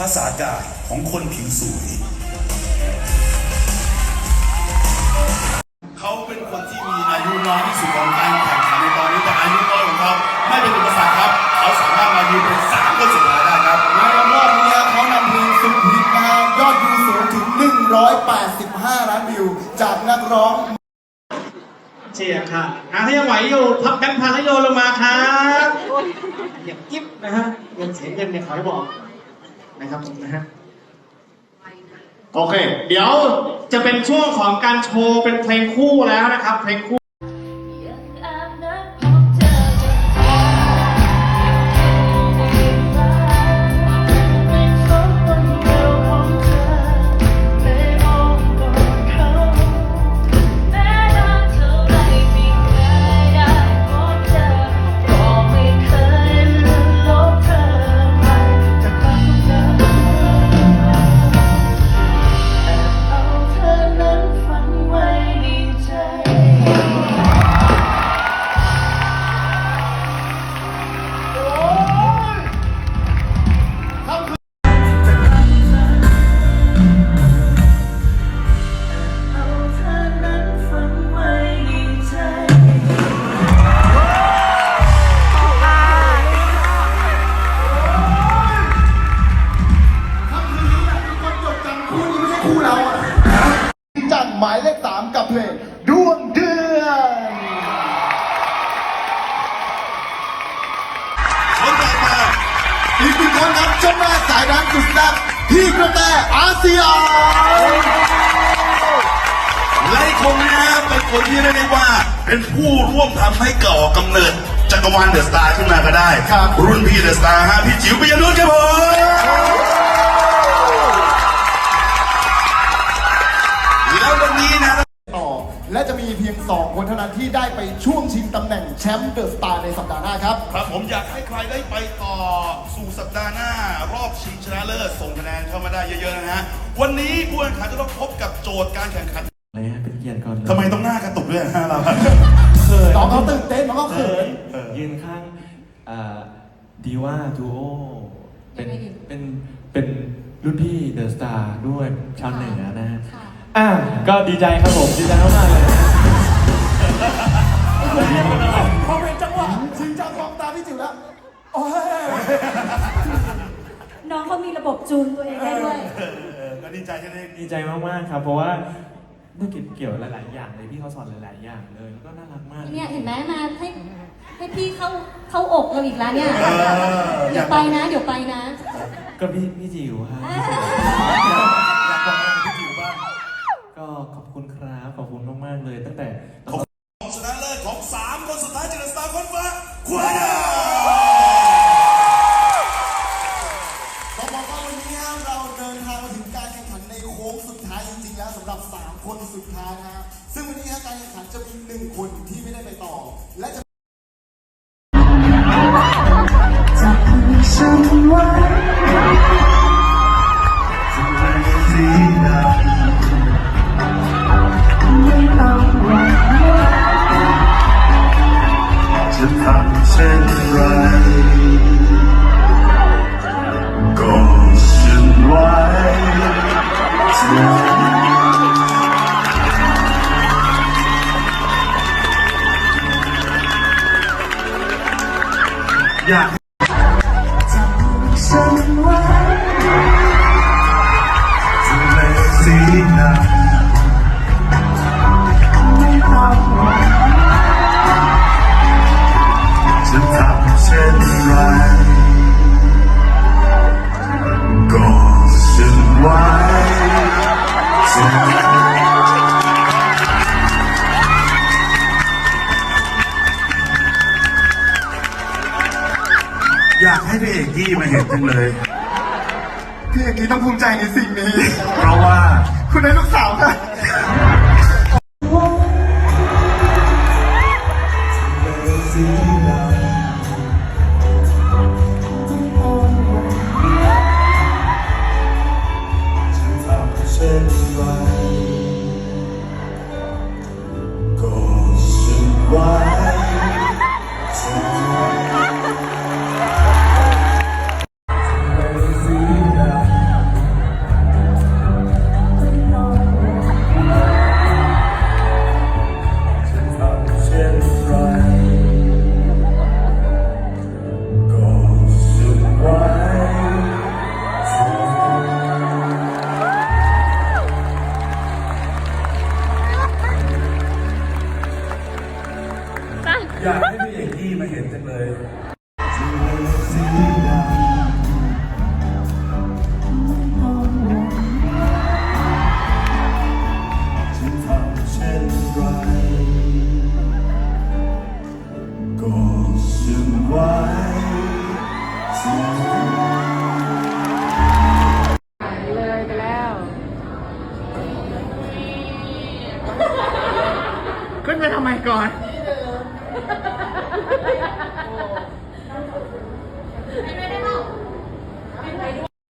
ภาษากายของคนผิวสวย เขาเป็นคนที่มีอายุน้อยที่สุดของการแข่งขันในตอนนี้แต่อายุน้อยของเขาไม่เป็นอุปสรรคครับ เขาสามารถมายืนเป็นสามคนสุดท้ายได้ครับในรอบนี้เขานำเพลงสุดฮิตนะฮะยอดวิวสูงถึง 185 ล้านวิว จากนักร้องเชียร์ค่ะอะถ้ายังไหวอยู่พับแบงค์พันแล้วโยนลงมาครับอย่ากิ๊บนะฮะเงินเสียเงินเนี่ยขอให้บอก นะครับผมนะฮะโอเค เดี๋ยวจะเป็นช่วงของการโชว์เป็นเพลงคู่แล้วนะครับ เพลงคู่ อีกหนึ่งคนครับเจ้าแม่สายดันสุดแซ่บพี่กระแตอาเซียนไล่คนนี้นะเป็นคนที่เรียกได้ว่า เป็นผู้ร่วมทำให้ก่อกำเนิดจักรวาลเดอะสตาร์ขึ้นมาก็ได้ครับรุ่นพี่เดอะสตาร์ฮะพี่จิ๋วปิยนุชครับผมแล้ววันนี้นะต่อและจะมีเพียง 2 คนเท่านั้นที่ได้ไปช่วงชิงตำแหน่งแชมป์เดอะสตาร์ในสัปดาห์หน้าครับ ครับผมอยากให้ใครได้ไปต่อ สู่สัปดาห์หน้ารอบชิงชนะเลิศส่งคะแนนเข้ามาได้เยอะๆนะฮะ วันนี้ผู้แข่งขันจะต้องพบกับโจทย์การแข่งขันเลยฮะเป็นเกียรติก่อนเลยทำไมต้องหน้ากระตุกด้วยนะเราเขินน้องเขาตื่นเต้นน้องเขาเขินยืนข้างดีว่าดูโอเป็นเป็นเป็นรุ่นพี่เดอะสตาร์ด้วยชาวเหนือนะฮะอะก็ดีใจครับผมดีใจมากๆเลยนะพอเป็นจังหวะชิงจังมองตาพี่จิ๋วแล้วโอ้ย น้องเขามีระบบจูนตัวเองได้ด้วยเออก็ดีใจที่ได้ดีใจมากๆครับ เพราะว่าได้เก็บเกี่ยวหลาย ๆ อย่างเลยพี่เขาสอนหลาย ๆ อย่างเลยแล้วก็น่ารักมาก เนี่ยเห็นไหมมาให้ให้พี่เข้าเข้าอกเราอีกแล้วเนี่ย เอออเดี๋ยายกวไปนะ เดี๋ยวไปนะ ก็พี่พี่จิ๋วฮะ มือฉันไว้ไม่ต้องหวังจะทำเช่นไรก็ฉันไว้เธออยาก อยากให้พระเอกกี้มาเห็นจังเลย พี่เอกกี้ต้องภูมิใจในสิ่งนี้ เพราะว่า คุณได้ลูกสาวค่ะ เลยขึ้นไปทำไมก่อน ไม่ได้